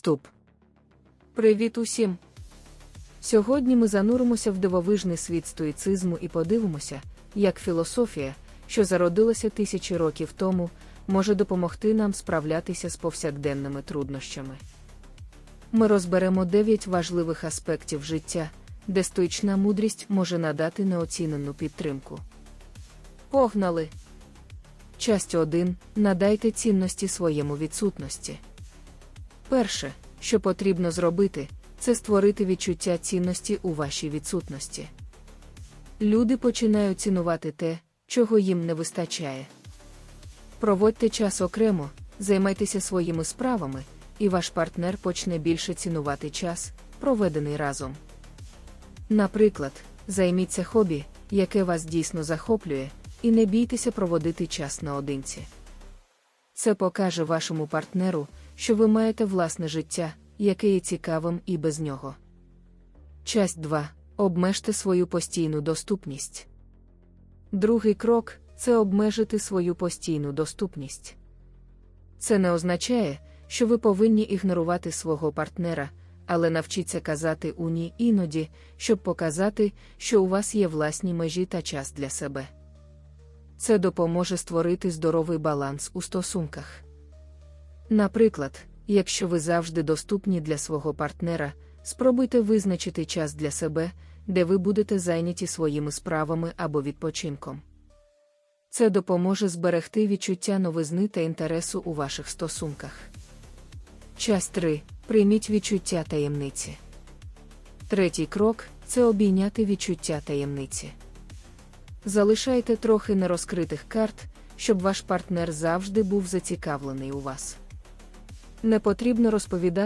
Вступ. Привіт усім! Сьогодні ми зануримося в дивовижний світ стоїцизму і подивимося, як філософія, що зародилася тисячі років тому, може допомогти нам справлятися з повсякденними труднощами. Ми розберемо дев'ять важливих аспектів життя, де стоїчна мудрість може надати неоцінену підтримку. Погнали! Часть 1. Надайте цінності своєму відсутності. Перше, що потрібно зробити, це створити відчуття цінності у вашій відсутності. Люди починають цінувати те, чого їм не вистачає. Проводьте час окремо, займайтеся своїми справами, і ваш партнер почне більше цінувати час, проведений разом. Наприклад, займіться хобі, яке вас дійсно захоплює, і не бійтеся проводити час наодинці. Це покаже вашому партнеру, що ви маєте власне життя, яке є цікавим і без нього. Часть 2. Обмежте свою постійну доступність. Другий крок це обмежити свою постійну доступність. Це не означає, що ви повинні ігнорувати свого партнера, але навчіться казати у ні іноді, щоб показати, що у вас є власні межі та час для себе. Це допоможе створити здоровий баланс у стосунках. Наприклад, якщо ви завжди доступні для свого партнера, спробуйте визначити час для себе, де ви будете зайняті своїми справами або відпочинком. Це допоможе зберегти відчуття новизни та інтересу у ваших стосунках. Часть 3. Прийміть відчуття таємниці. Третій крок це обійняти відчуття таємниці. Залишайте трохи нерозкритих карт, щоб ваш партнер завжди був зацікавлений у вас. Не потрібно розповідати.